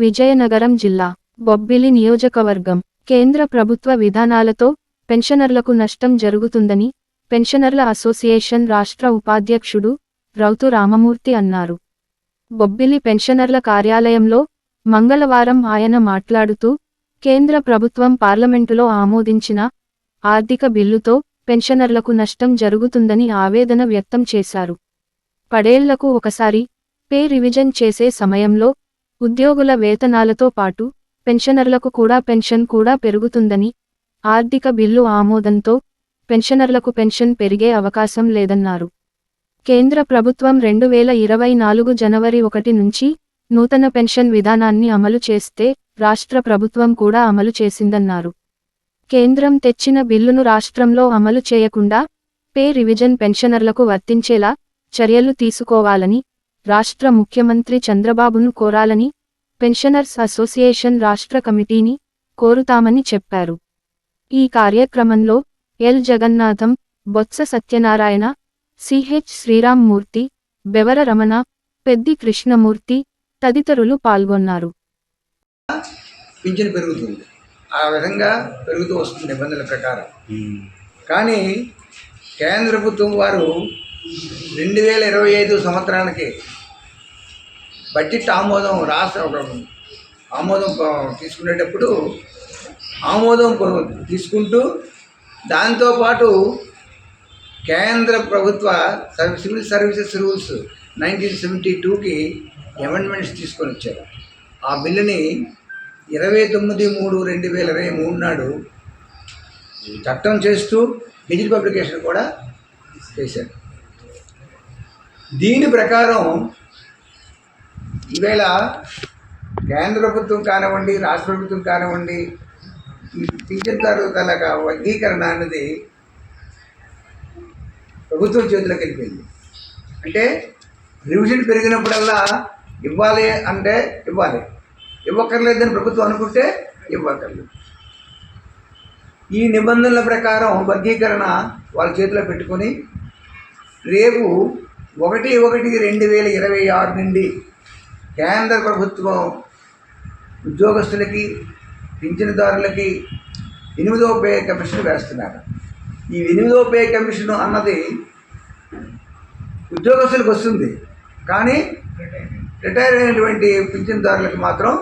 విజయనగరం జిల్లా బొబ్బిలి నియోజకవర్గం. కేంద్ర ప్రభుత్వ విధానాలతో పెన్షనర్లకు నష్టం జరుగుతుందని పెన్షనర్ల అసోసియేషన్ రాష్ట్ర ఉపాధ్యక్షుడు రౌతు రామమూర్తి అన్నారు. బొబ్బిలి పెన్షనర్ల కార్యాలయంలో మంగళవారం ఆయన మాట్లాడుతూ కేంద్ర ప్రభుత్వం పార్లమెంటులో ఆమోదించిన ఆర్థిక బిల్లుతో పెన్షనర్లకు నష్టం జరుగుతుందని ఆవేదన వ్యక్తం చేశారు. పడేళ్ళకు ఒకసారి పే రివిజన్ చేసే సమయంలో ఉద్యోగుల వేతనాలతో పాటు పెన్షనర్లకు కూడా పెన్షన్ కూడా పెరుగుతుందని ఆర్థిక బిల్లు ఆమోదంతో పెన్షనర్లకు పెన్షన్ పెరిగే అవకాశం లేదన్నారు. కేంద్ర ప్రభుత్వం రెండు వేల ఇరవై నాలుగు జనవరి ఒకటి నుంచి నూతన పెన్షన్ విధానాన్ని అమలు చేస్తే రాష్ట్ర ప్రభుత్వం కూడా అమలు చేసిందన్నారు. కేంద్రం తెచ్చిన బిల్లును రాష్ట్రంలో అమలు చేయకుండా పే రివిజన్ పెన్షనర్లకు వర్తించేలా చర్యలు తీసుకోవాలని రాష్ట్ర ముఖ్యమంత్రి చంద్రబాబును కోరాలని పెన్షనర్స్ అసోసియేషన్ రాష్ట్ర కమిటీని కోరుతామని చెప్పారు. ఈ కార్యక్రమంలో ఎల్ జగన్నాథం బొత్స సత్యనారాయణ సిహెచ్ శ్రీరామ్మూర్తి బెవర రమణ పెద్ది కృష్ణమూర్తి తదితరులు పాల్గొన్నారు. పింఛను పెరుగుతుంది. ఆ విధంగా పెరుగుతూ వస్తుంది నిబంధనల ప్రకారం. కానీ కేంద్ర ప్రభుత్వం వారు రెండు వేల ఇరవై ఐదు సంవత్సరానికి బడ్జెట్ ఆమోదం రాష్ట్ర ఆమోదం తీసుకునేటప్పుడు ఆమోదం తీసుకుంటూ దాంతోపాటు కేంద్ర ప్రభుత్వ civil services rules nineteen seventy టూకి అమెండ్మెంట్స్ తీసుకొని వచ్చారు. ఆ బిల్లుని ఇరవై తొమ్మిది మూడు రెండు వేల ఇరవై మూడు నాడు చట్టం చేస్తూ డిజిటల్ పబ్లికేషన్ కూడా చేశారు. దీని ప్రకారం ఈవేళ కేంద్ర ప్రభుత్వం కానివ్వండి రాష్ట్ర ప్రభుత్వం కానివ్వండి ఈ పింఛన్దారు తలక వర్గీకరణ అనేది ప్రభుత్వం చేతిలోకి వెళ్ళిపోయింది. అంటే రివిజన్ పెరిగినప్పుడల్లా ఇవ్వాలి అంటే ఇవ్వాలి. ఇవ్వక్కర్లేదని ప్రభుత్వం అనుకుంటే ఇవ్వక్కర్లేదు. ఈ నిబంధనల ప్రకారం వర్గీకరణ వాళ్ళ చేతిలో పెట్టుకొని రేపు ఒకటి ఒకటి రెండు వేల ఇరవై ఆరు నుండి కేంద్ర ప్రభుత్వం ఉద్యోగస్తులకి పింఛనుదారులకి ఎనిమిదో పే కమిషన్ వేస్తున్నారు. ఈ ఎనిమిదో పే కమిషన్ అన్నది ఉద్యోగస్తులకు వస్తుంది. కానీ రిటైర్ అయినటువంటి పింఛన్దారులకు మాత్రం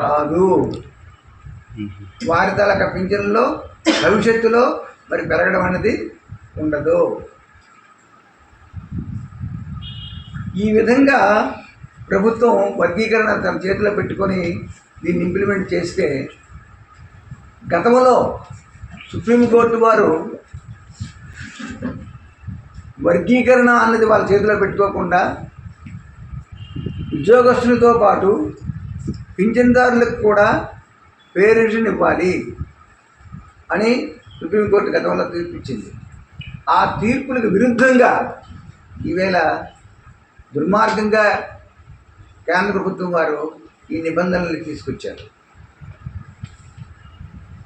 రాదు. వారి తలక పింఛన్లో భవిష్యత్తులో మరి పెరగడం అనేది ఉండదు. ఈ విధంగా ప్రభుత్వం వర్గీకరణ తన చేతిలో పెట్టుకొని దీన్ని ఇంప్లిమెంట్ చేస్తే గతంలో సుప్రీంకోర్టు వారు వర్గీకరణ అన్నది వాళ్ళ చేతిలో పెట్టుకోకుండా ఉద్యోగస్తులతో పాటు పింఛన్దారులకు కూడా పేరెన్షన్ ఇవ్వాలి అని సుప్రీంకోర్టు గతంలో తీర్పు ఇచ్చింది ఆ తీర్పులకు విరుద్ధంగా ఈవేళ దుర్మార్గంగా కేంద్ర ప్రభుత్వం వారు ఈ నిబంధనలు తీసుకొచ్చారు.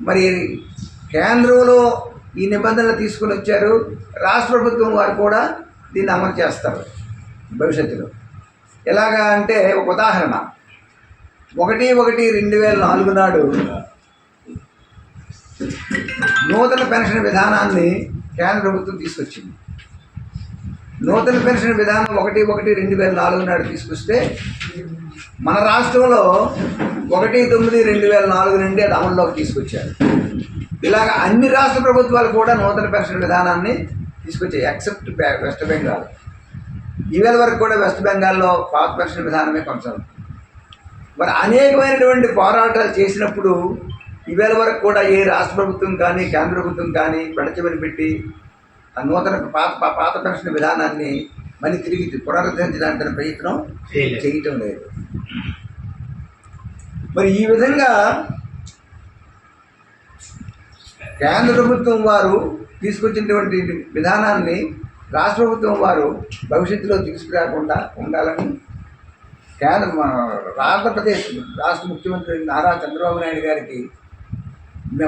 మరి కేంద్రంలో ఈ నిబంధనలు తీసుకుని వచ్చారు రాష్ట్ర ప్రభుత్వం వారు కూడా దీన్ని అమలు చేస్తారు భవిష్యత్తులో. ఎలాగా అంటే ఒక ఉదాహరణ. ఒకటి ఒకటి రెండు వేల నాలుగు నాడు నూతన పెన్షన్ విధానాన్ని కేంద్ర ప్రభుత్వం తీసుకొచ్చింది. నూతన పెన్షన్ విధానం ఒకటి ఒకటి రెండు వేల నాలుగు నాడు తీసుకొస్తే మన రాష్ట్రంలో ఒకటి తొమ్మిది రెండు వేల నాలుగు నుండి అది అమల్లోకి తీసుకొచ్చారు. ఇలాగ అన్ని రాష్ట్ర ప్రభుత్వాలు కూడా నూతన పెన్షన్ విధానాన్ని తీసుకొచ్చాయి. ఎక్సెప్ట్ వెస్ట్ బెంగాల్ ఈవేళ వరకు కూడా వెస్ట్ బెంగాల్లో పాత పెన్షన్ విధానమే కొనసాగుతుంది. మరి అనేకమైనటువంటి పోరాటాలు చేసినప్పుడు ఈవేళ వరకు కూడా ఏ రాష్ట్ర ప్రభుత్వం కానీ కేంద్ర ప్రభుత్వం కానీ పెడచమని పెట్టి ఆ నూతన పాత పాత పెన్షన్ విధానాన్ని మళ్ళీ తిరిగి పునరుద్ధరించడానికి ప్రయత్నం. చేయటం లేదు మరి ఈ విధంగా కేంద్ర ప్రభుత్వం వారు తీసుకొచ్చినటువంటి విధానాన్ని రాష్ట్ర ప్రభుత్వం వారు భవిష్యత్తులో తీసుకురాకుండా ఉండాలని కేంద్ర ఆంధ్రప్రదేశ్ రాష్ట్ర ముఖ్యమంత్రి నారా చంద్రబాబు నాయుడు గారికి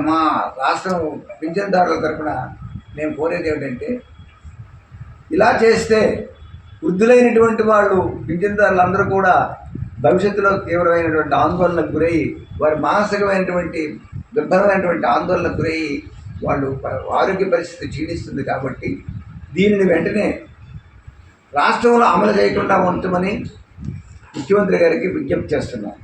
మా రాష్ట్రం పింఛన్దారుల తరఫున నేను కోరేది ఏమిటంటే ఇలా చేస్తే వృద్ధులైనటువంటి వాళ్ళు పింఛన్దారులందరూ కూడా భవిష్యత్తులో తీవ్రమైనటువంటి ఆందోళనకు గురై వారి మానసికమైనటువంటి దుర్భరమైనటువంటి ఆందోళనకు గురయ్యి వాళ్ళు ఆరోగ్య పరిస్థితి క్షీణిస్తుంది కాబట్టి దీనిని వెంటనే రాష్ట్రంలో అమలు చేయకుండా ఉంచమని ముఖ్యమంత్రి గారికి విజ్ఞప్తి చేస్తున్నాను.